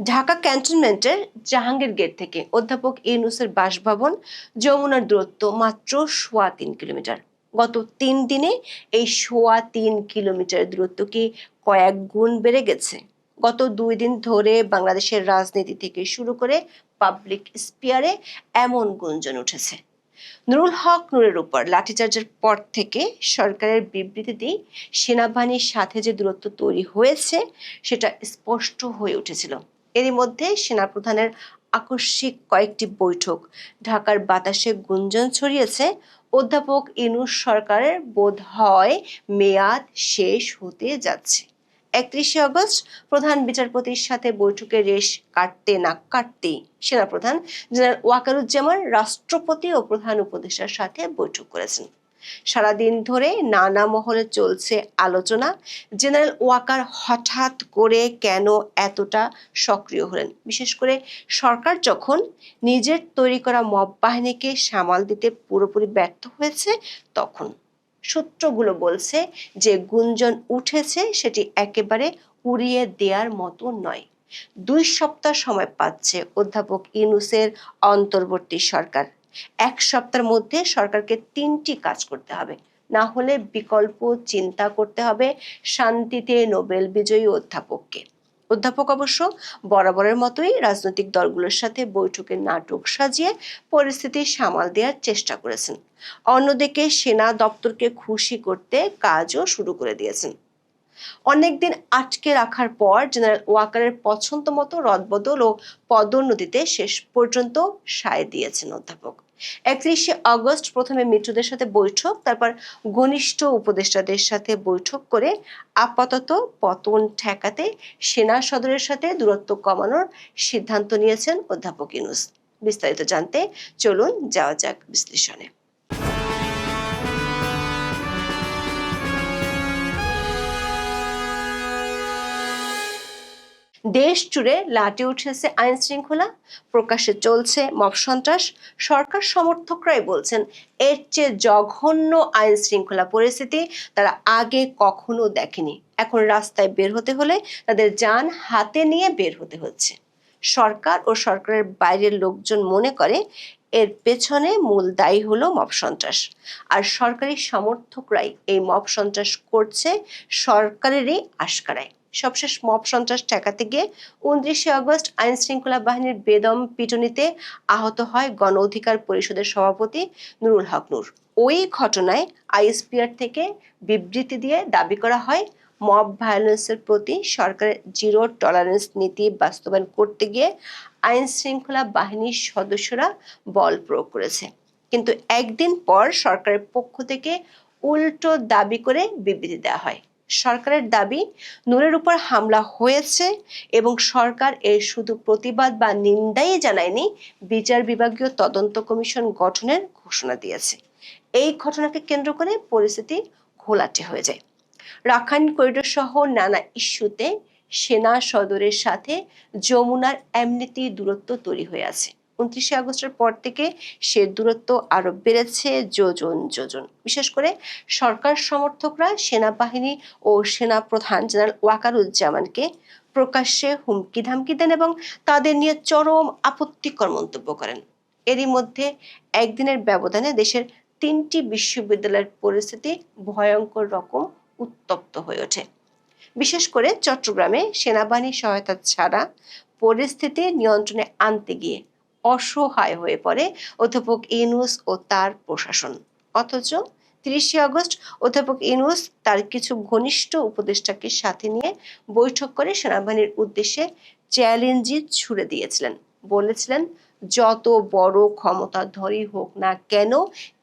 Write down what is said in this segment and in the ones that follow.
ঢাকা ক্যান্টনমেন্টের জাহাঙ্গীর গেট থেকে অধ্যাপক ইউনুসের বাসভবন, যমুনার দূরত্ব মাত্র সোয়া তিন কিলোমিটার। গত তিন দিনে এই সোয়া তিন কিলোমিটার দূরত্ব কি কয়েক গুণ বেড়ে গেছে। গত দুই দিন ধরে বাংলাদেশের রাজনীতি থেকে শুরু করে পাবলিক স্পিয়ারে এমন গুঞ্জন উঠেছে। নুরুল হক নূরের উপর লাঠিচার্জের পর থেকে সরকারের বিবৃতিতেই সেনাবাহিনীর সাথে যে দূরত্ব তৈরি হয়েছে, সেটা স্পষ্ট হয়ে উঠেছিল। এরই মধ্যে সেনাপ্রধানের আকস্মিক কয়েকটি বৈঠক। ঢাকার বাতাসে গুঞ্জন ছড়িয়েছে। অধ্যাপক ইনুস সরকারের বোধ হয় মেয়াদ শেষ হতে যাচ্ছে। একত্রিশে আগস্ট প্রধান বিচারপতির সাথে বৈঠকে রেশ কাটতে না কাটতেই সেনাপ্রধান জেনারেল ওয়াকারুজ্জামান রাষ্ট্রপতি ও প্রধান উপদেষ্টার সাথে বৈঠক করেছেন। সারাদিন ধরে নানা মহলে চলছে আলোচনা। জেনারেল ওয়াকার হঠাৎ করে কেন এতটা সক্রিয় হলেন? বিশেষ করে সরকার যখন নিজের তৈরি করা মব বাহিনীকে সামাল দিতে পুরোপুরি ব্যর্থ হয়েছে, তখন সূত্রগুলো বলছে যে গুঞ্জন উঠেছে সেটি একেবারে উড়িয়ে দেওয়ার মতো নয়। দুই সপ্তাহ সময় পাচ্ছে অধ্যাপক ইনুসের অন্তর্বর্তী সরকার। এক সপ্তাহের মধ্যে সরকারকে তিনটি কাজ করতে হবে। না হলে বিকল্প চিন্তা করতে হবে শান্তিতে নোবেল বিজয়ী অধ্যাপককে। অধ্যাপক অবশ্য বরাবরের মতোই রাজনৈতিক দলগুলোর সাথে বৈঠকে নাটক সাজিয়ে পরিস্থিতি সামাল দেওয়ার চেষ্টা করেছেন। অন্যদিকে সেনা দপ্তরকে খুশি করতে কাজও শুরু করে দিয়েছেন। অনেকদিন আটকে রাখার পর জেনারেল ওয়াকারের পছন্দ মতো রদবদল ও পদোন্নতিতে শেষ পর্যন্ত সায় দিয়েছেন অধ্যাপক। একত্রিশে আগস্ট প্রথমে মিত্রদের সাথে বৈঠক, তারপর ঘনিষ্ঠ উপদেষ্টাদের সাথে বৈঠক করে আপাতত পতন ঠেকাতে সেনা সদরের সাথে দূরত্ব কমানোর সিদ্ধান্ত নিয়েছেন অধ্যাপক ইউনুস। বিস্তারিত জানতে চলুন, যাওয়া যাক বিশ্লেষণে। দেশ জুড়ে লাটে উঠেছে আইন শৃঙ্খলা প্রকাশ্যে চলছে মব সন্ত্রাস, সরকার সমর্থকরাই বলছেন এর চেয়ে জঘন্য আইন শৃঙ্খলা পরিস্থিতি তারা আগে কখনো দেখেনি। এখন রাস্তায় বের হতে হলে তাদের যান হাতে নিয়ে বের হতে হচ্ছে। সরকার ও সরকারের বাইরের লোকজন মনে করে এর পেছনে মূল দায়ী হলো মব সন্ত্রাস। আর সরকারি সমর্থকরাই এই মব সন্ত্রাস করছে সরকারেরই আশকারায়। সবশেষ মব সন্ত্রাস ঠেকাতে গিয়ে উনত্রিশে আগস্ট আইন শৃঙ্খলা বাহিনীর বেদম পিটুনিতে আহত হয় গণ অধিকার পরিষদের সভাপতি নুরুল হক নূর। ওই ঘটনায় আইএসপিআর থেকে বিবৃতি দিয়ে দাবি করা হয়, মব ভায়োলেন্সের প্রতি সরকারের জিরো টলারেন্স নীতি বাস্তবায়ন করতে গিয়ে আইন শৃঙ্খলা বাহিনীর সদস্যরা বল প্রয়োগ করেছে। কিন্তু একদিন পর সরকারের পক্ষ থেকে উল্টো দাবি করে বিবৃতি দেওয়া হয়। সরকারের দাবি, নূরের উপর হামলা হয়েছে এবং সরকার এর শুধু প্রতিবাদ বা নিন্দাই জানায়নি, বিচার বিভাগীয় তদন্ত কমিশন গঠনের ঘোষণা দিয়েছে। এই ঘটনাকে কেন্দ্র করে পরিস্থিতি ঘোলাটে হয়ে যায়। রাখাইন করিডোর সহ নানা ইস্যুতে সেনা সদরের সাথে যমুনার এমনিতি দূরত্ব তৈরি হয়ে আছে। উনত্রিশে আগস্টের পর থেকে সে দূরত্ব আরও বেড়েছে, যোজন যোজন। বিশেষ করে সরকার সমর্থকরা সেনাবাহিনী ও সেনা প্রধান জেনারেল ওয়াকারুজ্জামানকে প্রকাশ্যে হুমকি ধামকি দেন এবং তাদের নিয়ে চরম আপত্তিকর মন্তব্য করেন। এরই মধ্যে একদিনের ব্যবধানে দেশের তিনটি বিশ্ববিদ্যালয়ের পরিস্থিতি ভয়ঙ্কর রকম উত্তপ্ত হয়ে ওঠে। বিশেষ করে চট্টগ্রামে সেনাবাহিনী সহায়তা ছাড়া পরিস্থিতি নিয়ন্ত্রণে আনতে গিয়ে অসহায় হয়ে পড়ে। অধ্যাপক ইনুস ও তার প্রশাসন। অথচ তিরিশে আগস্ট অধ্যাপক ইনুস তার কিছু ঘনিষ্ঠ উপদেষ্টাকে সাথে নিয়ে বৈঠক করে সেনাবাহিনীর উদ্দেশ্যে চ্যালেঞ্জই ছুড়ে দিয়েছিলেন। বলেছিলেন, যত বড় ক্ষমতাধরই হোক না কেন,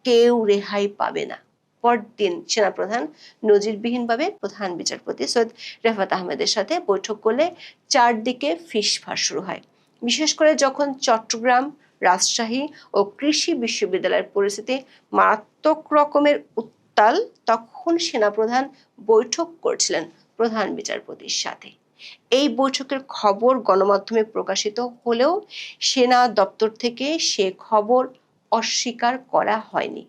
কেউ রেহাই পাবে না। পরদিন সেনাপ্রধান নজিরবিহীনভাবে প্রধান বিচারপতি সৈয়দ রেফাত আহমেদের সাথে বৈঠক করলে চারদিকে ফিসফাস শুরু হয়। বিশেষ করে যখন চট্টগ্রাম, রাজশাহী ও কৃষি বিশ্ববিদ্যালয়ের পরিস্থিতি মারাত্মক রকমের উত্তাল, তখন সেনাপ্রধান বৈঠক করছিলেন প্রধান বিচারপতির সাথে। এই বৈঠকের খবর গণমাধ্যমে প্রকাশিত হলেও সেনা দপ্তর থেকে সে খবর অস্বীকার করা হয়নি।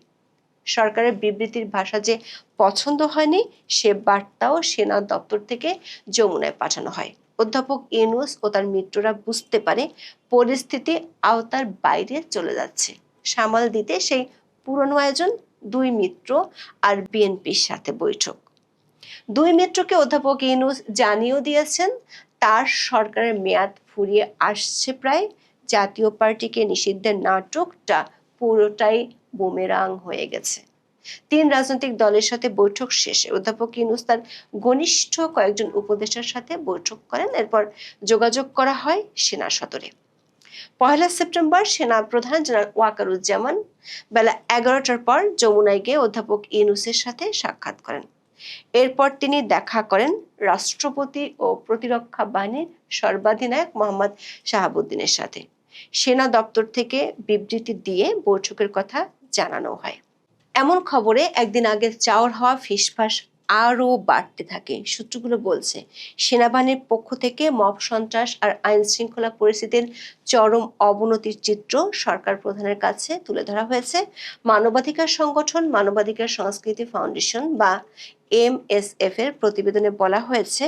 সরকারের বিবৃতির ভাষা যে পছন্দ হয়নি, সে বার্তাও সেনা দপ্তর থেকে যমুনায় পাঠানো হয়। অধ্যাপক ইউনুস ও তার মিত্ররা বুঝতে পারে পরিস্থিতি আওতার বাইরে চলে যাচ্ছে। সামাল দিতে সেই পুরনো আয়োজন, দুই মিত্র আর বিএনপির সাথে বৈঠক। দুই মিত্রকে অধ্যাপক ইউনুস জানিয়েও দিয়েছেন, তার সরকারের মেয়াদ ফুরিয়ে আসছে প্রায়। জাতীয় পার্টিকে নিষিদ্ধের নাটকটা পুরোটাই বুমেরাং হয়ে গেছে। তিন রাজনৈতিক দলের সাথে বৈঠক শেষে অধ্যাপক ইউনুস তার ঘনিষ্ঠ কয়েকজন উপদেষ্টার সাথে বৈঠক করেন। এরপর যোগাযোগ করা হয় সেনা সদরে। পয়লা সেপ্টেম্বর সেনা প্রধান জেনারেল ওয়াকারুজ্জামান বেলা এগারোটার পর যমুনায় গিয়ে অধ্যাপক ইউনুসের সাথে সাক্ষাৎ করেন। এরপর তিনি দেখা করেন রাষ্ট্রপতি ও প্রতিরক্ষা বাহিনীর সর্বাধিনায়ক মোহাম্মদ শাহাবুদ্দিনের সাথে। সেনা দপ্তর থেকে বিবৃতি দিয়ে বৈঠকের কথা জানানো হয়। এমন খবরে একদিন আগে চাওয়ার হওয়া ফিসফাস আরও বাড়তে থাকে। সূত্রগুলো বলছে, সেনাবাহিনীর পক্ষ থেকে মব সন্ত্রাস আর আইন শৃঙ্খলা পরিস্থিতির চরম অবনতির চিত্র সরকার প্রধানের কাছে তুলে ধরা হয়েছে। মানবাধিকার সংগঠন, মানবাধিকার সংস্কৃতি ফাউন্ডেশন বা এমএসএফ এর প্রতিবেদনে বলা হয়েছে,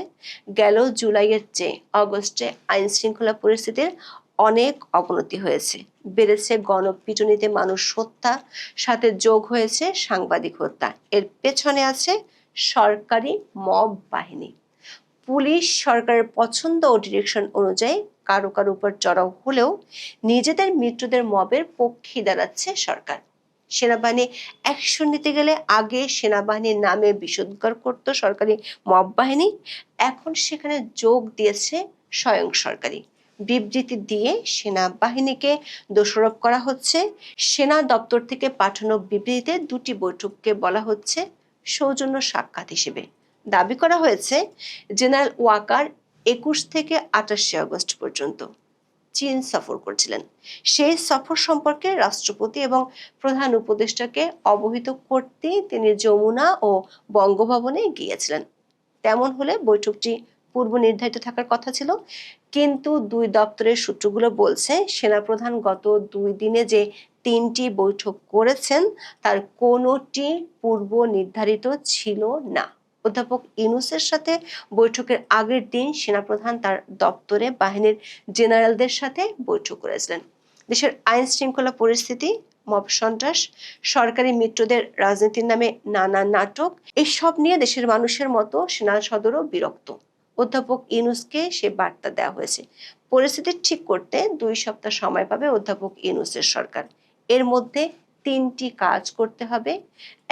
গেল জুলাইয়ের চেয়ে অগস্টে আইন শৃঙ্খলা পরিস্থিতির অনেক অবনতি হয়েছে। বেড়েছে গণপিটুনিতে মানুষ হত্যা, সাথে যোগ হয়েছে সাংবাদিক হত্যা। এর পেছনে আছে সরকারি মব বাহিনী। পুলিশ সরকারের পছন্দ ও ডিরেকশন অনুযায়ী কারও কারও উপর চড়াও হলেও নিজেদের মিত্রদের মবের পক্ষে দাঁড়াচ্ছে সরকার। সেনাবাহিনী অ্যাকশন নিতে গেলে আগে সেনাবাহিনীর নামে বিশুদ্ধার করত সরকারি মব বাহিনী, এখন সেখানে যোগ দিয়েছে স্বয়ং সরকারি। বিবৃতি দিয়ে সেনাবাহিনীকে দোষারোপ করা হচ্ছে। সেনা দপ্তর থেকে পাঠানো বিবৃতিতে দুটি বৈঠককে বলা হচ্ছে সৌজন্য সাক্ষাৎ হিসেবে। দাবি করা হয়েছে, জেনারেল ওয়াকার একুশ থেকে আঠাশে আগস্ট পর্যন্ত চীন সফর করছিলেন। সেই সফর সম্পর্কে রাষ্ট্রপতি এবং প্রধান উপদেষ্টাকে অবহিত করতেই তিনি যমুনা ও বঙ্গভবনে গিয়েছিলেন। তেমন হলে বৈঠকটি পূর্ব নির্ধারিত থাকার কথা ছিল। কিন্তু দুই দপ্তরের সূত্রগুলো বলছে, সেনাপ্রধান গত দুই দিনে যে তিনটি বৈঠক করেছেন, তার কোনোটি পূর্ব নির্ধারিত ছিল না। অধ্যাপক ইনুসের সাথে বৈঠকের আগের দিন সেনাপ্রধান তার দপ্তরে বাহিনীর জেনারেলদের সাথে বৈঠক করেছিলেন। দেশের আইন শৃঙ্খলা পরিস্থিতি, মব সন্ত্রাস, সরকারি মিত্রদের রাজনীতির নামে নানা নাটক, এসব নিয়ে দেশের মানুষের মতো সেনা সদরও বিরক্ত। অধ্যাপক ইনুসকে সে বার্তা দেওয়া হয়েছে। পরিস্থিতি ঠিক করতে দুই সপ্তাহ সময় পাবে অধ্যাপক ইনুসের সরকার। এর মধ্যে তিনটি কাজ করতে হবে।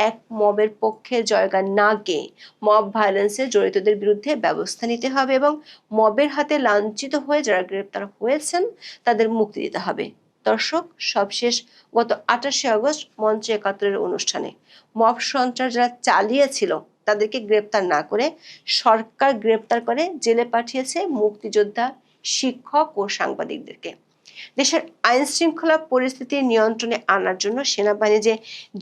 এক, মবের পক্ষে জয়গান না গিয়ে মব ভায়োলেন্সে জড়িতদের বিরুদ্ধে ব্যবস্থা নিতে হবে এবং মবের হাতে লাঞ্ছিত হয়ে যারা গ্রেপ্তার হয়েছেন তাদের মুক্তি দিতে হবে। দর্শক, সবশেষ গত আঠাশে আগস্ট মঞ্চ একাত্তরের অনুষ্ঠানে মব সন্ত্রাস যারা চালিয়েছিল তাদেরকে গ্রেপ্তার না করে সরকার গ্রেপ্তার করে জেলে পাঠিয়েছে মুক্তিযোদ্ধা, শিক্ষক ও সাংবাদিকদেরকে। দেশের আইন শৃঙ্খলা পরিস্থিতি নিয়ন্ত্রণে আনার জন্য সেনাবাহিনী যে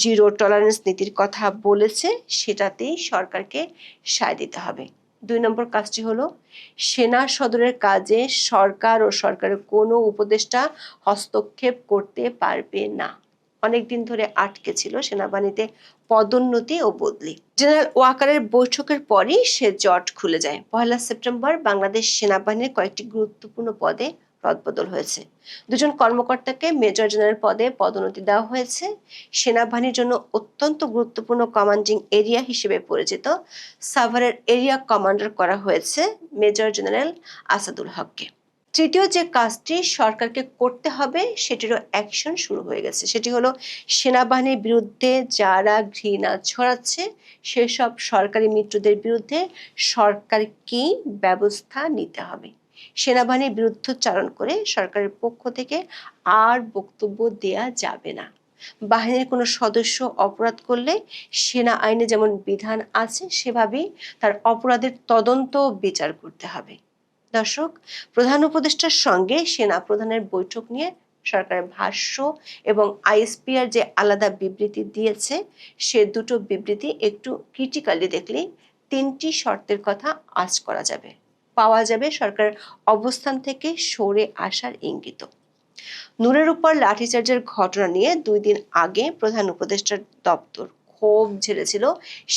জিরো টলারেন্স নীতির কথা বলেছে, সেটাতেই সরকারকে সায় দিতে হবে। দুই নম্বর কাজটি হলো, সেনা সদরের কাজে সরকার ও সরকারের কোনো উপদেষ্টা হস্তক্ষেপ করতে পারবে না। অনেকদিন ধরে আটকে ছিল সেনাবাহিনীতে পদোন্নতি ও বদলি। জেনারেল ওয়াকারের বৈঠকের পরই সে জট খুলে যায়। পয়লা সেপ্টেম্বর বাংলাদেশ সেনাবাহিনীর কয়েকটি গুরুত্বপূর্ণ পদে রদবদল হয়েছে। দুজন কর্মকর্তাকে মেজর জেনারেল পদে পদোন্নতি দেওয়া হয়েছে। সেনাবাহিনীর জন্য অত্যন্ত গুরুত্বপূর্ণ কমান্ডিং এরিয়া হিসেবে পরিচিত সাভারের এরিয়া কমান্ডার করা হয়েছে মেজর জেনারেল আসাদুল হককে। তৃতীয় যে কাজটি সরকারকে করতে হবে, সেটিরও অ্যাকশন শুরু হয়ে গেছে। সেটি হলো, সেনাবাহিনীর বিরুদ্ধে যারা ঘৃণা ছড়াচ্ছে, সেসব সরকারি মিত্রদের বিরুদ্ধে সরকার সরকারকে ব্যবস্থা নিতে হবে? সেনাবাহিনীর বিরুদ্ধচারণ করে সরকারের পক্ষ থেকে আর বক্তব্য দেয়া যাবে না। বাহিনীর কোনো সদস্য অপরাধ করলে, সেনা আইনে যেমন বিধান আছে, সেভাবেই তার অপরাধের তদন্ত বিচার করতে হবে। দর্শক, প্রধান উপদেষ্টার সঙ্গে সেনা প্রধানের বৈঠক নিয়ে সরকারের ভাষ্য এবং আইএসপিআর যে আলাদা বিবৃতি দিয়েছে, সে দুটো বিবৃতি একটু ক্রিটিক্যালি দেখলে তিনটি শর্তের কথা আজ করা যাবে। পাওয়া যাবে সরকারের অবস্থান থেকে সরে আসার ইঙ্গিত। নূরের উপর লাঠিচার্জের ঘটনা নিয়ে দুই দিন আগে প্রধান উপদেষ্টার দপ্তর ক্ষোভ ঝেড়েছিল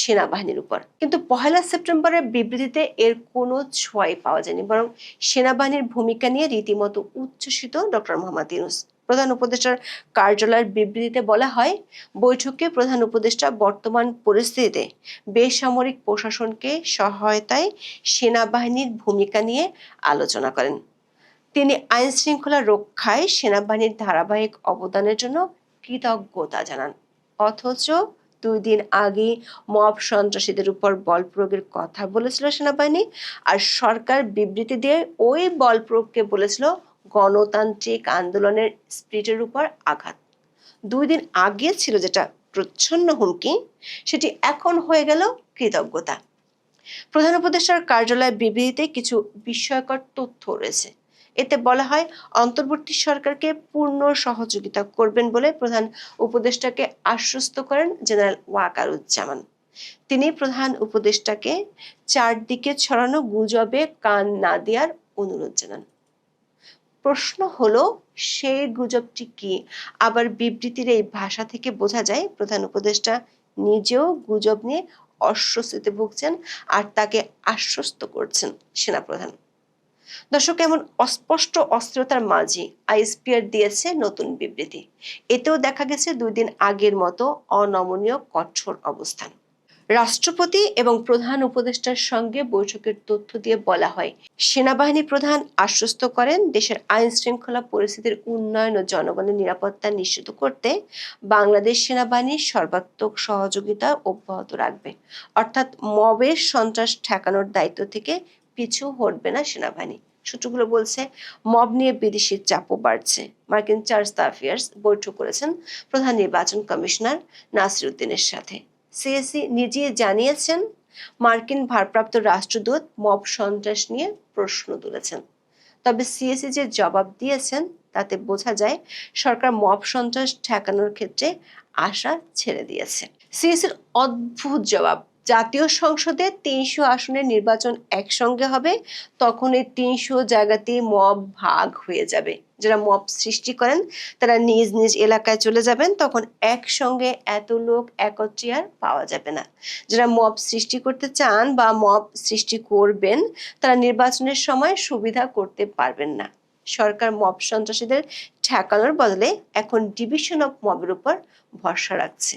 সেনাবাহিনীর উপর। কিন্তু পহেলা সেপ্টেম্বরের বিবৃতিতে এর কোনো ছোঁয়াই পাওয়া যায়নি, বরং সেনাবাহিনীর ভূমিকা নিয়ে রীতিমতো উচ্ছ্বসিত ডক্টর মোহাম্মদ ইউনুস। প্রধান উপদেষ্টার কার্যালয়ের বিবৃতিতে বলা হয়, বৈঠকে প্রধান উপদেষ্টা বর্তমান পরিস্থিতিতে বেসামরিক প্রশাসনকে সহায়তায় সেনাবাহিনীর ভূমিকা নিয়ে আলোচনা করেন। তিনি আইন শৃঙ্খলা রক্ষায় সেনাবাহিনীর ধারাবাহিক অবদানের জন্য কৃতজ্ঞতা জানান। অথচ দুই দিন আগে মব সন্ত্রাসীদের উপর বল প্রয়োগের কথা বলেছিল সেনাবাহিনী আর সরকার বিবৃতি দিয়ে ওই বল প্রয়োগকে বলেছিল গণতান্ত্রিক আন্দোলনের স্পিরিটের উপর আঘাত। দুই দিন আগে ছিল যেটা প্রচ্ছন্ন হুমকি, সেটি এখন হয়ে গেল কৃতজ্ঞতা। প্রধান উপদেষ্টার কার্যালয় বিবৃতিতে কিছু বিস্ময়কর তথ্য রয়েছে। এতে বলা হয় অন্তর্বর্তী সরকারকে পূর্ণ সহযোগিতা করবেন বলে প্রধান উপদেষ্টাকে আশ্বস্ত করেন জেনারেল ওয়াকারুজ্জামান। তিনি প্রধান উপদেষ্টাকে চারদিকে ছড়ানো গুজবে কান না দেওয়ার অনুরোধ জানান। প্রশ্ন হলো সেই গুজবটি কি? আবার বিবৃতির এই ভাষা থেকে বোঝা যায়, প্রধান উপদেষ্টা নিজেও গুজব নিয়ে অস্বস্তিতে ভুগছেন আর তাকে আশ্বস্ত করছেন সেনাপ্রধান। দর্শক, এমন অস্পষ্ট অস্থিরতার মাঝে আইএসপিআর দিয়েছে নতুন বিবৃতি। এতেও দেখা গেছে দুই দিন আগের মতো অনমনীয়, কঠোর অবস্থান। রাষ্ট্রপতি এবং প্রধান উপদেষ্টার সঙ্গে বৈঠকের তথ্য দিয়ে বলা হয়, সেনাবাহিনী প্রধান আশ্বস্ত করেন দেশের আইন শৃঙ্খলা পরিস্থিতির উন্নয়ন ও জনগণের নিরাপত্তা নিশ্চিত করতে বাংলাদেশ সেনাবাহিনী সর্বাত্মক সহযোগিতা অব্যাহত রাখবে। অর্থাৎ মবের সন্ত্রাস ঠেকানোর দায়িত্ব থেকে পিছু হটবে না সেনাবাহিনী। সূত্রগুলো বলছে, মব নিয়ে বিদেশির চাপও বাড়ছে। মার্কিন চার্জ অ্যাফেয়ার্স বৈঠক করেছেন প্রধান নির্বাচন কমিশনার নাসির উদ্দিনের সাথে। সিএসি নিজে জানিয়েছেন, মার্কিন ভারপ্রাপ্ত রাষ্ট্রদূত মব সন্ত্রাস নিয়ে প্রশ্ন তুলেছেন। তবে সিএসি যে জবাব দিয়েছেন, তাতে বোঝা যায় সরকার মব সন্ত্রাস ঠেকানোর ক্ষেত্রে আশা ছেড়ে দিয়েছে। সিএসির অদ্ভুত জবাব। জাতীয় সংসদে তিনশো আসনের নির্বাচন একসঙ্গে হবে তখন এই তিনশো জায়গাতে মব ভাগ হয়ে যাবে। যারা মব সৃষ্টি করেন, তারা নিজ নিজ এলাকায় চলে যাবেন, তখন একসঙ্গে এত লোক একত্রে আর পাওয়া যাবে না। যারা মব সৃষ্টি করতে চান বা মব সৃষ্টি করবেন, তারা নির্বাচনের সময় সুবিধা করতে পারবেন না। সরকার মব সন্ত্রাসীদের ঠেকানোর বদলে এখন ডিভিশন অফ মবের উপর ভরসা রাখছে।